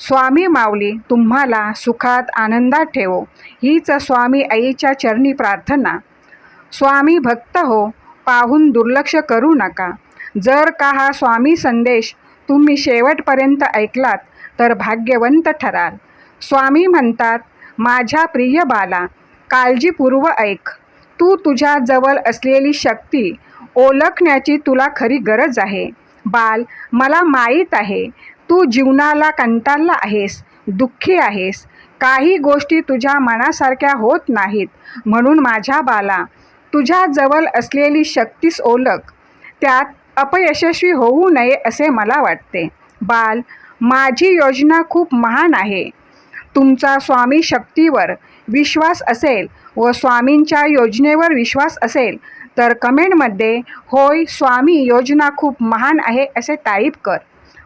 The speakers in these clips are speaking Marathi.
स्वामी माऊली तुम्हाला सुखात आनंदात ठेवो. हीच स्वामी आईच्या चरणी प्रार्थना. स्वामी भक्त हो पाहून दुर्लक्ष करू नका. जर का हा स्वामी संदेश तुम्ही शेवटपर्यंत ऐकलात तर भाग्यवंत ठराल. स्वामी म्हणतात माझ्या प्रिय बाला काळजीपूर्व ऐक. तू तुझ्या जवळ असलेली शक्ती ओळखण्याची तुला खरी गरज आहे. बाल मला माहीत आहे तू जीवनाला कंटाळला आहेस दुःखी आहेस. काही गोष्टी तुझ्या मनासारख्या होत नाहीत. म्हणून माझ्या बाला तुझ्याजवळ असलेली शक्तीस ओळख. त्यात अपयशस्वी होऊ नये असे मला वाटते. बाल माझी योजना खूप महान आहे. तुमचा स्वामी शक्तीवर विश्वास असेल व स्वामींच्या योजनेवर विश्वास असेल तर कमेंटमध्ये होय स्वामी योजना खूप महान आहे असे टाईप कर.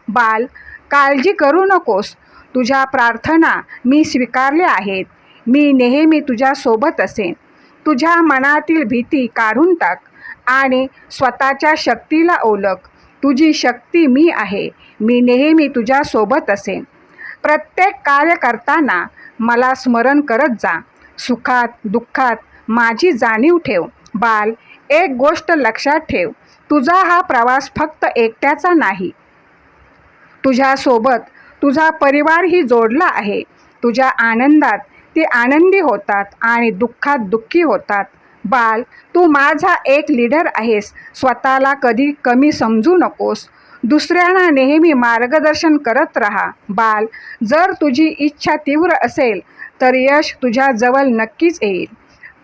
बाल काळजी करू नकोस. तुझ्या प्रार्थना मी स्वीकारल्या आहेत. मी नेहमी तुझ्यासोबत असेन. तुझ्या मनातील भीती काढून टाक आणि स्वतःच्या शक्तीला ओळख. तुझी शक्ती मी आहे. मी नेहमी तुझ्यासोबत असेन. प्रत्येक कार्य करताना मला स्मरण करत जा. सुखात दुःखात माझी जाणीव ठेव. बाल एक गोष्ट लक्षात ठेव. तुझा हा प्रवास फक्त एकट्याचा नाही. तुझ्यासोबत तुझा परिवारही जोडला आहे. तुझ्या आनंदात ते आनंदी होतात आणि दुःखात दुःखी होतात. बाल तू माझा एक लीडर आहेस. स्वतःला कधी कमी समजू नकोस. दुसऱ्यांना नेहमी मार्गदर्शन करत राहा. बाल जर तुझी इच्छा तीव्र असेल तर यश तुझ्याजवळ नक्कीच येईल.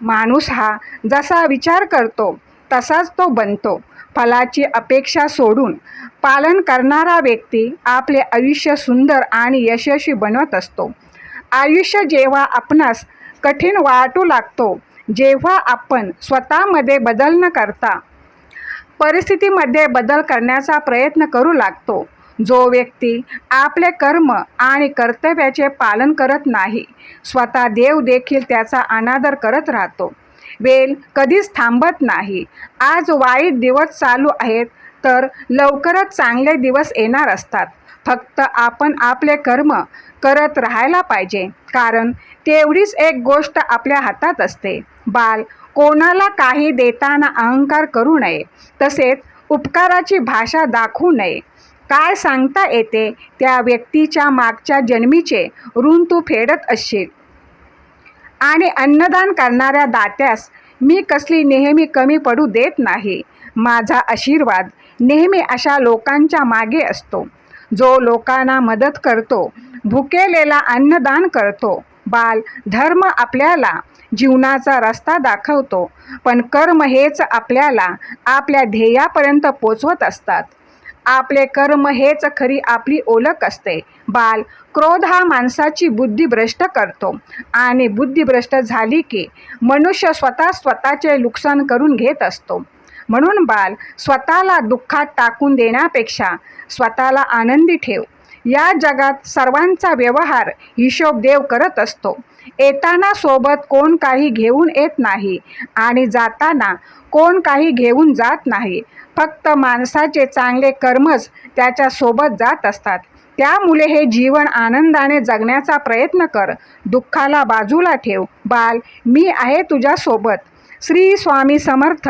माणूस हा जसा विचार करतो तसाच तो बनतो. फलाची अपेक्षा सोडून पालन करणारा व्यक्ती आपले आयुष्य सुंदर आणि यशस्वी बनवत असतो. आयुष्य जेव्हा आपणास कठीण वाटू लागतो जेव्हा आपण स्वतःमध्ये बदल न करता परिस्थितीमध्ये बदल करण्याचा प्रयत्न करू लागतो. जो व्यक्ती आपले कर्म आणि कर्तव्याचे पालन करत नाही स्वतः देव देखील त्याचा अनादर करत राहतो. वेल कधीच थांबत नाही. आज वाईट दिवस चालू आहेत तर लवकरच चांगले दिवस येणार असतात. फक्त आपण आपले कर्म करत राहायला पाहिजे कारण तेवढीच एक गोष्ट आपल्या हातात असते. बाल कोणाला काही देताना अहंकार करू नये तसेच उपकाराची भाषा दाखवू नये. काय सांगता येते त्या व्यक्तीच्या मागच्या जन्मीचे ऋण तू फेडत असशील. आणि अन्नदान करणाऱ्या दात्यास मी कसली नेहमी कमी पडू देत नाही. माझा आशीर्वाद नेहमी अशा लोकांच्या मागे असतो. जो लोकांना मदत करतो भुकेलेला अन्नदान करतो. बाल धर्म आपल्याला जीवनाचा रस्ता दाखवतो पण कर्म हेच आपल्याला आपल्या ध्येयापर्यंत पोचवत असतात. आपले कर्म हेच खरी आपली ओळख असते. बाल क्रोध हा माणसाची बुद्धी भ्रष्ट करतो. आणि बुद्धी भ्रष्ट झाली की मनुष्य स्वतः स्वतःचे नुकसान करून घेत असतो. म्हणून बाल स्वतःला दुःखात टाकून देण्यापेक्षा स्वतःला आनंदी ठेव. या जगात सर्वांचा व्यवहार हिशोब देव करत असतो. येताना सोबत कोण काही घेऊन येत नाही आणि जाताना कोण काही घेऊन जात नाही. फक्त माणसाचे चांगले कर्मच त्याच्यासोबत जात असतात. त्यामुळे हे जीवन आनंदाने जगण्याचा प्रयत्न कर. दुःखाला बाजूला ठेव. बाल मी आहे तुझ्यासोबत. श्री स्वामी समर्थ.